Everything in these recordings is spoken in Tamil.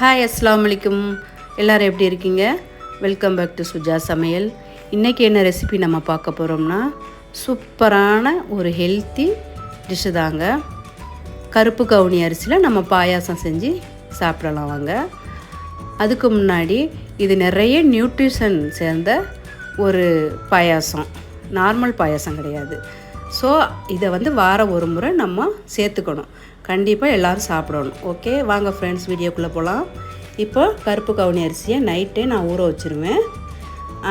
ஹாய் அஸ்லாம் வலைக்கும் எல்லோரும் எப்படி இருக்கீங்க? வெல்கம் பேக் டு சுஜா சமையல் இன்றைக்கி என்ன ரெசிபி நம்ம பார்க்க போகிறோம்னா சூப்பரான ஒரு ஹெல்த்தி டிஷ்ஷு தாங்க. கருப்பு கவுனி அரிசியில் நம்ம பாயாசம் செஞ்சு சாப்பிடலாம் வாங்க. அதுக்கு முன்னாடி இது நிறைய நியூட்ரிஷன் சேர்ந்த ஒரு பாயாசம். நார்மல் பாயாசம் கிடையாது. ஸோ இதை வந்து வாரம் ஒரு முறை நம்ம சேர்த்துக்கணும். கண்டிப்பாக எல்லோரும் சாப்பிடணும். ஓகே வாங்க ஃப்ரெண்ட்ஸ் வீடியோக்குள்ளே போகலாம் இப்போ கருப்பு கவுனி அரிசியை நைட்டே நான் ஊற வச்சுருவேன்.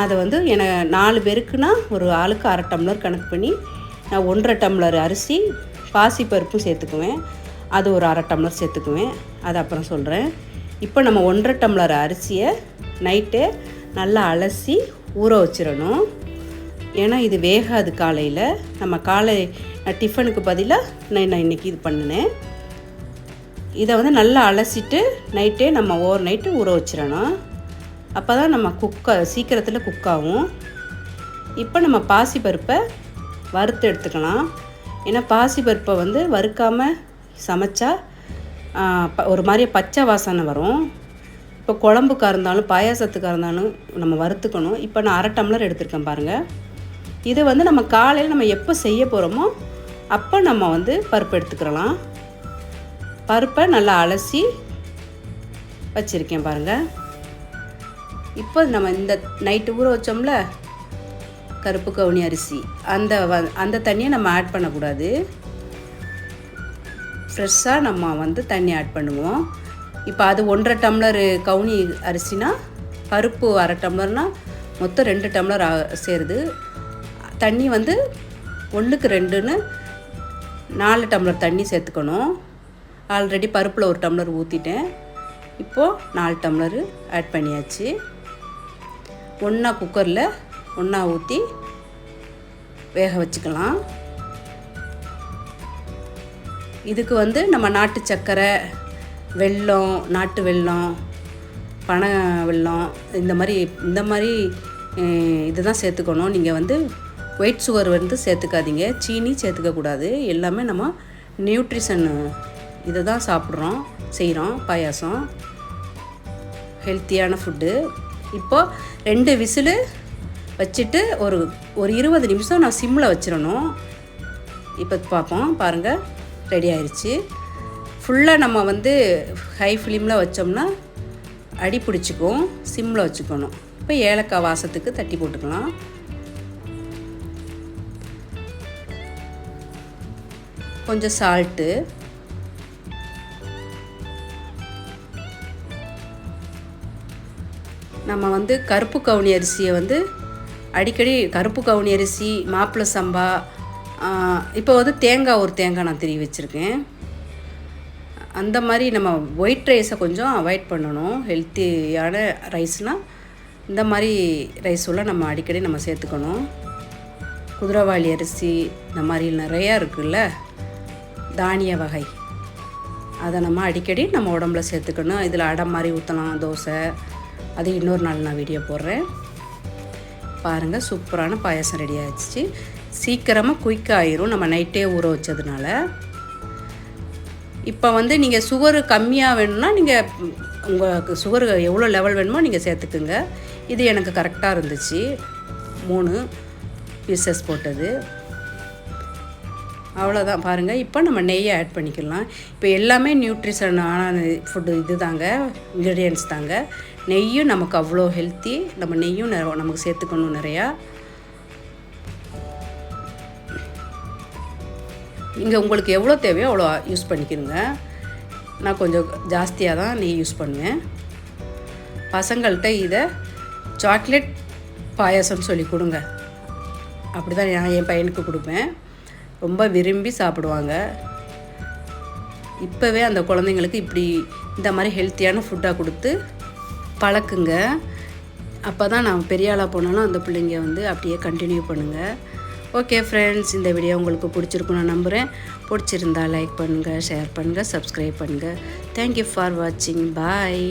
அதை வந்து என நாலு பேருக்குன்னா ஒரு ஆளுக்கு அரை டம்ளர் கணக்கு பண்ணி நான் ஒன்றரை டம்ளர் அரிசி பாசிப்பருப்பும் சேர்த்துக்குவேன். அது ஒரு அரை டம்ளர் சேர்த்துக்குவேன். அது அப்புறம் சொல்கிறேன் இப்போ நம்ம ஒன்றரை டம்ளர் அரிசியை நைட்டே நல்லா அலசி ஊற வச்சிடணும். ஏன்னா இது வேகாது காலையில். நம்ம காலை டிஃபனுக்கு பதிலாக நான் நான் இன்றைக்கி இது பண்ணினேன். இதை வந்து நல்லா அலசிட்டு நைட்டே நம்ம ஓவர் நைட்டு ஊற வச்சிடணும். அப்போ தான் நம்ம குக்க சீக்கிரத்தில் குக் ஆகும். இப்போ நம்ம பாசிப்பருப்பை வறுத்து எடுத்துக்கலாம். ஏன்னா பாசிப்பருப்பை வந்து வறுக்காமல் சமைச்சா ஒரு மாதிரி பச்சை வாசனை வரும். இப்போ குழம்புக்காக இருந்தாலும் பாயாசத்துக்காக இருந்தாலும் நம்ம வறுத்துக்கணும். இப்போ நான் அரை டம்ளர் எடுத்திருக்கேன் பாருங்கள் இது வந்து நம்ம காலையில் நம்ம எப்போ செய்ய போகிறோமோ அப்போ நம்ம வந்து பருப்பு எடுத்துக்கிறலாம் பருப்பை நல்லா அலசி வச்சுருக்கேன் பாருங்கள் இப்போ நம்ம இந்த நைட்டு ஊற வச்சோம்ல கருப்பு கவுனி அரிசி அந்த வ அந்த தண்ணியை நம்ம ஆட் பண்ணக்கூடாது. ஃப்ரெஷ்ஷாக நம்ம வந்து தண்ணி ஆட் பண்ணுவோம். இப்போ அது ஒன்றரை டம்ளர் கவுனி அரிசினா பருப்பு அரை டம்ளர்னால் மொத்தம் ரெண்டு டம்ளர் சேருது. தண்ணி வந்து ஒன்றுக்கு ரெண்டுன்னு நாலு டம்ளர் தண்ணி சேர்த்துக்கணும். ஆல்ரெடி பருப்பில் ஒரு டம்ளர் ஊற்றிட்டேன் இப்போது நாலு டம்ளரு ஆட் பண்ணியாச்சு. ஒன்றா குக்கரில் ஒன்றா ஊற்றி வேக வச்சுக்கலாம். இதுக்கு வந்து நம்ம நாட்டு சர்க்கரை வெல்லம் நாட்டு வெல்லம் பனை வெல்லம் இந்த மாதிரி இந்த மாதிரி இதுதான் சேர்த்துக்கணும். நீங்கள் வந்து ஒயிட் சுகர் வந்து சேர்த்துக்காதீங்க. சீனி சேர்த்துக்கக்கூடாது. எல்லாமே நம்ம நியூட்ரிஷன் இதை தான் சாப்பிட்றோம் செய்கிறோம் பாயாசம். ஹெல்த்தியான ஃபுட்டு இப்போது ரெண்டு விசிலு வச்சுட்டு ஒரு ஒரு இருபது நிமிஷம் நான் சிம்மில் வச்சிடணும். இப்போ பார்ப்போம் பாருங்கள் ரெடி ஆயிடுச்சு ஃபுல்லாக நம்ம வந்து ஹை ஃப்ளேமில் வச்சோம்னா அடி பிடிச்சிக்கும் சிம்மில் வச்சுக்கணும். இப்போ ஏலக்காய் வாசத்துக்கு தட்டி போட்டுக்கலாம். கொஞ்சம் சால்ட்டு நம்ம வந்து கருப்பு கவுனி அரிசியை வந்து அடிக்கடி கருப்பு கவுனி அரிசி மாப்பிள்ளை சம்பா இப்போ வந்து தேங்காய் ஒரு தேங்காய் நான் திரி வச்சுருக்கேன். அந்த மாதிரி நம்ம ஒயிட் ரைஸை கொஞ்சம் அவாய்ட் பண்ணணும். ஹெல்த்தியான ரைஸ்னால் இந்த மாதிரி ரைஸ் எல்லாம் நம்ம அடிக்கடி நம்ம சேர்த்துக்கணும். குதிரவாளி அரிசி இந்த மாதிரி நிறையா இருக்குல்ல? தானிய வகை. அதை நம்ம அடிக்கடி நம்ம உடம்புல சேர்த்துக்கணும். இதில் அடை மாதிரி ஊற்றலாம் தோசை. அது இன்னொரு நாள் நான் வீடியோ போடுறேன். பாருங்கள் சூப்பரான பாயசம் ரெடி ஆகிடுச்சு சீக்கிரமாக குயிக்காக ஆயிரும். நம்ம நைட்டே ஊற வச்சதுனால. இப்போ வந்து நீங்கள் சுகரு கம்மியாக வேணும்னா நீங்கள் உங்களுக்கு சுகர் எவ்வளோ லெவல் வேணுமோ நீங்கள் சேர்த்துக்குங்க. இது எனக்கு கரெக்டாக இருந்துச்சு. மூணு பீசஸ் போட்டது. அவ்வளோதான் பாருங்கள் இப்போ நம்ம நெய்யை ஆட் பண்ணிக்கலாம். இப்போ எல்லாமே நியூட்ரிஷனான ஃபுட்டு இது தாங்க இன்க்ரீடியன்ஸ் தாங்க. நெய்யும் நமக்கு அவ்வளோ ஹெல்த்தி நம்ம நெய்யும் நமக்கு சேர்த்துக்கணும் நிறையா. இங்கே உங்களுக்கு எவ்வளோ தேவையோ அவ்வளோ யூஸ் பண்ணிக்கிறங்க நான் கொஞ்சம் ஜாஸ்தியாக தான் நெய் யூஸ் பண்ணுவேன். பசங்கள்கிட்ட இதை சாக்லேட் பாயாசம்னு சொல்லி கொடுங்க. அப்படி தான் நான் என் பையனுக்கு கொடுப்பேன். ரொம்ப விரும்பி சாப்பிடுவாங்க. இப்போவே அந்த குழந்தைங்களுக்கு இப்படி இந்த மாதிரி ஹெல்த்தியான ஃபுட்டாக கொடுத்து பழக்குங்க. அப்போ தான் நான் பெரிய ஆளாக போனாலும் அந்த பிள்ளைங்க வந்து அப்படியே கண்டினியூ பண்ணுங்கள் ஓகே ஃப்ரெண்ட்ஸ் இந்த வீடியோ உங்களுக்கு பிடிச்சிருக்கும் நான் நம்புகிறேன் பிடிச்சிருந்தா லைக் பண்ணுங்கள் ஷேர் பண்ணுங்கள் சப்ஸ்கிரைப் பண்ணுங்கள் தேங்க்யூ ஃபார் வாட்சிங் பாய்